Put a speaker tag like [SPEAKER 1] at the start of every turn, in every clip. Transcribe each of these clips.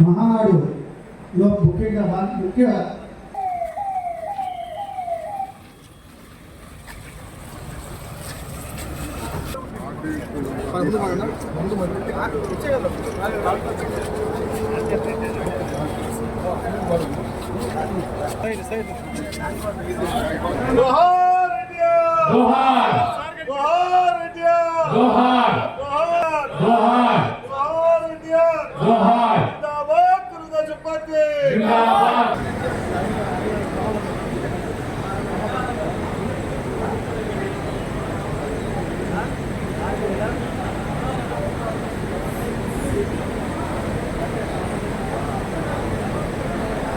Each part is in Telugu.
[SPEAKER 1] మహానాడులో ముఖ్యంగా ముఖ్య
[SPEAKER 2] జోహార్ ఇండియా
[SPEAKER 3] జోహార్
[SPEAKER 2] జోహార్ ఇండియా
[SPEAKER 3] జోహార్
[SPEAKER 2] జోహార్ ఇండియా
[SPEAKER 3] జోహార్
[SPEAKER 2] జిందాబాద్ తెలుగుదేశం పార్టీ
[SPEAKER 3] జిందాబాద్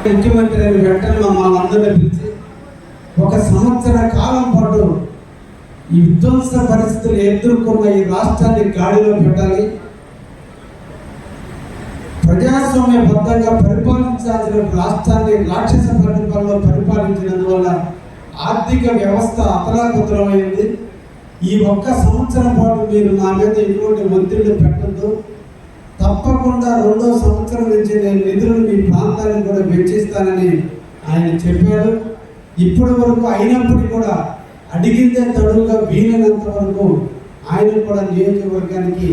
[SPEAKER 4] ముఖ్యమంత్రి అయిన వెంటనే మమ్మల్ని అందరినీ పిలిచి ఒక సంవత్సర కాలం పాటు ఈ విధ్వంస పరిస్థితులు ఎదుర్కొన్న ఈ రాష్ట్రాన్ని గాడిలో పెట్టాలి. ప్రజాస్వామ్య బద్ధంగా పరిపాలించాల్సిన రాష్ట్రాన్ని రాక్షస పరిపాలనలో పరిపాలించినందువల్ల ఆర్థిక వ్యవస్థ అతలాకుతలమైంది. ఈ ఒక్క సంవత్సరం పాటు మీరు నా మీద ఎటువంటి ఒత్తిడి పెట్టద్దు. తప్పకుండా రెండో సంవత్సరం నుంచి నేను నిధులను మీ ప్రాంతానికి కూడా వెచ్చిస్తానని ఆయన చెప్పాడు ఇప్పటి వరకు అయినప్పటికీ కూడా అడిగిందే తడువుగా వీలైనంత వరకు ఆయన కూడా నియోజకవర్గానికి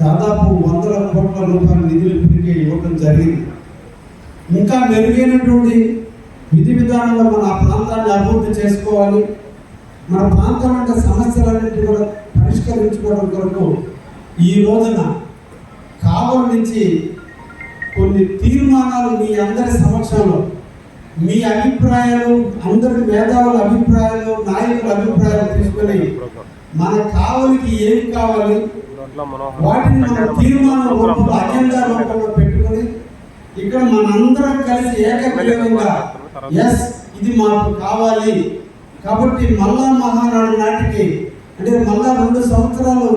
[SPEAKER 4] దాదాపు వందల కోట్ల రూపాయల నిధులు ఇప్పటికే ఇవ్వడం జరిగింది. ఇంకా మెరుగైనటువంటి విధి విధానంలో మన ఆ ప్రాంతాన్ని అభివృద్ధి చేసుకోవాలి. మన ప్రాంతం అంటే సమస్యలన్నింటినీ కూడా పరిష్కరించుకోవడం కొరకు ఈ రోజున కాబోలు నుంచి కొన్ని తీర్మానాలు మీ అందరి సమక్షంలో మీ అభిప్రాయాలు అందరి మేధావుల అభిప్రాయాలు నాయకుల అభిప్రాయాలు తీసుకుని మన కావలికి ఏం కావాలి? వాటిని మన తీర్మానం రూపంలో అజెండా రూపంలో పెట్టుకొని ఇక్కడ మనందరం కలిసి ఏకగ్రీవంగా ఎస్ ఇది మాకు కావాలి. కాబట్టి మళ్ళా మహానాడు నాటికి అంటే మళ్ళా రెండు సంవత్సరాలు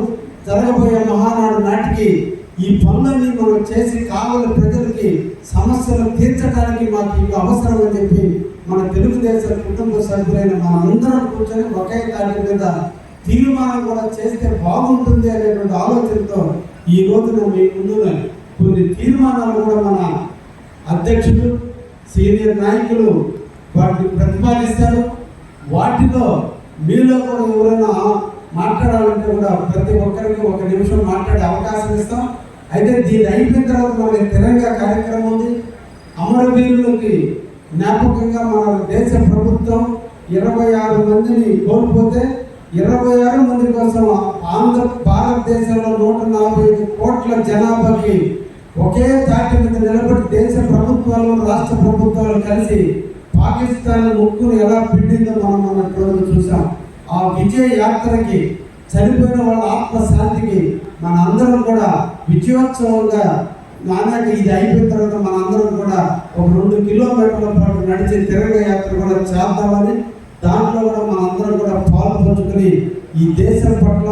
[SPEAKER 4] జరగబోయే మహానాడు నాటికి ఈ పనులన్నీ మనం చేసి కావాలి ప్రజలకి సమస్యలు తీర్చడానికి మాకు ఇవి అవసరం అని చెప్పి మన తెలుగుదేశం కుటుంబ సభ్యులైన మనందరం కూర్చొని ఒకే దాని మీద తీర్మానం కూడా చేస్తే బాగుంటుంది అనేటువంటి ఆలోచనతో ఈ రోజున మీ ముందున కొన్ని తీర్మానాలు కూడా మన అధ్యక్షులు సీనియర్ నాయకులు వాటిని ప్రతిపాదిస్తారు. వాటిలో మీలో కూడా ఎవరైనా మాట్లాడాలంటే కూడా ప్రతి ఒక్కరికి ఒక నిమిషం మాట్లాడే అవకాశం ఇస్తాం. అయితే దీని అయిపోయిన తర్వాత మనకి తిరంగా కార్యక్రమం ఉంది. అమరవీరులకి జ్ఞాపకంగా మన దేశ ప్రభుత్వం ఇరవై ఆరు మందిని కోల్పోతే ఇరవై ఆరు మంది కోసం ఆంధ్ర భారతదేశంలో నూట నలభై ఐదు కోట్ల జనాభాకి ఒకే తాటి మీద నిలబడి దేశ ప్రభుత్వాలు రాష్ట్ర ప్రభుత్వాలు కలిసి పాకిస్తాన్ ముక్కును ఎలా పిండిందో మనం మన రోజు చూసాం ఆ విజయ యాత్రకి చనిపోయిన వాళ్ళ ఆత్మశాంతికి మన అందరం కూడా విజయోత్సవంగా నాన్నకి ఇది అయిపోయిన తర్వాత మనందరం కూడా ఒక రెండు కిలోమీటర్ల పాటు నడిచే తిరగ యాత్ర కూడా చేద్దామని దాంట్లో కూడా మనందరం కూడా పాలు పంచుకొని ఈ దేశం పట్ల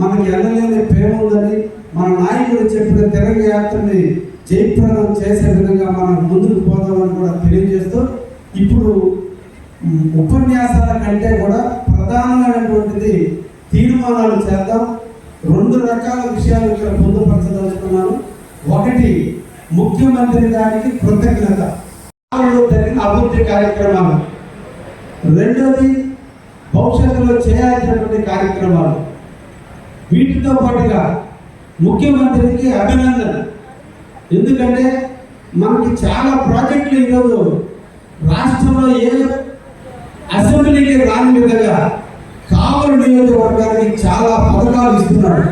[SPEAKER 4] మనకి ఎనలేని ప్రేమ ఉందని మన నాయకుడు చెప్పిన తిరగ యాత్రని జయప్రదం చేసే విధంగా మనం ముందుకు పోదామని కూడా తెలియజేస్తూ ఇప్పుడు ఉపన్యాసాల కంటే కూడా ప్రధానమైనటువంటిది తీర్మానాలు చేద్దాం. రెండు రకాల విషయాలు ఇక్కడ పొందుపరచదలుచుకున్నాను. ఒకటి ముఖ్యమంత్రి గారికి కృతజ్ఞత. జరిగిన అభివృద్ధి కార్యక్రమాలు. రెండోది భవిష్యత్తులో చేయాల్సినటువంటి కార్యక్రమాలు. వీటితో పాటుగా ముఖ్యమంత్రికి అభినందన ఎందుకంటే మనకి చాలా ప్రాజెక్టులు ఈరోజు రాష్ట్రంలో ఏ అసెంబ్లీకి రాని విధంగా కావల నియోజకవర్గానికి చాలా పథకాలు ఇస్తున్నాడు.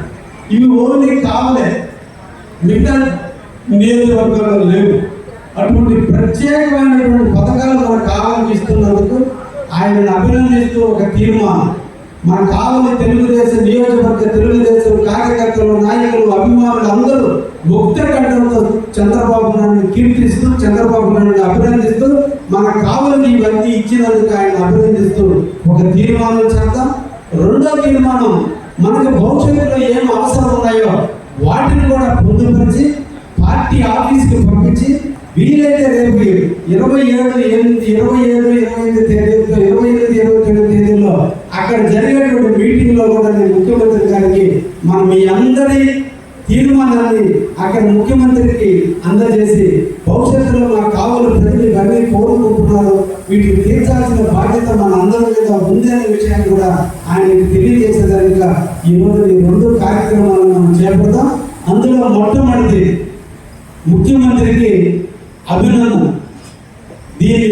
[SPEAKER 4] ఇవి ఓన్లీ కావలే. మిగతా నియోజకవర్గాల్లో లేవు. అటువంటి ప్రత్యేకమైనటువంటి పథకాలు మనకు కావాలని ఇస్తున్నందుకు ఆయనను అభినందిస్తూ ఒక తీర్మానం. మన కావలి తెలుగుదేశం నియోజకవర్గ తెలుగుదేశం కార్యకర్తలు నాయకులు అభిమానులు అందరూ ముక్త కంఠంతో చంద్రబాబు నాయుడు కీర్తిస్తూ చంద్రబాబు నాయుడు అభినందిస్తూ మన కావలికి ఇవన్నీ ఇచ్చినందుకు ఆయన అభినందిస్తూ ఒక తీర్మానం చేద్దాం. రెండో తీర్మానం మనకు భవిష్యత్తులో ఏం అవసరం ఉన్నాయో వాటిని కూడా పొందుపరిచి పార్టీ ఆఫీస్కి పంపించి వీలైతే రేపు ఇరవై ఏడు ఎనిమిది ఇరవై ఏడు ఇరవై ఎనిమిది తేదీలో ఇరవై ఎనిమిది ఇరవై తొమ్మిది తేదీల్లో అక్కడ జరిగేటువంటి మీటింగ్లో కూడా నేను ముఖ్యమంత్రి గారికి మనం మీ అందరి తీర్మానాన్ని అక్కడ ముఖ్యమంత్రికి అందజేసి భవిష్యత్తులో నా కావలి ప్రజలు ఇవన్నీ కోరుకుంటున్నారు. వీటిని తీర్చాల్సిన బాధ్యత మన అందరి మీద ఉంది అనే విషయాన్ని కూడా ఆయనకి తెలియజేసేదానిగా ఈ రోజు ఈ రెండు కార్యక్రమాలను మనం చేపడతాం. అందులో మొట్టమొదటి ముఖ్యమంత్రికి అభినందన. దీని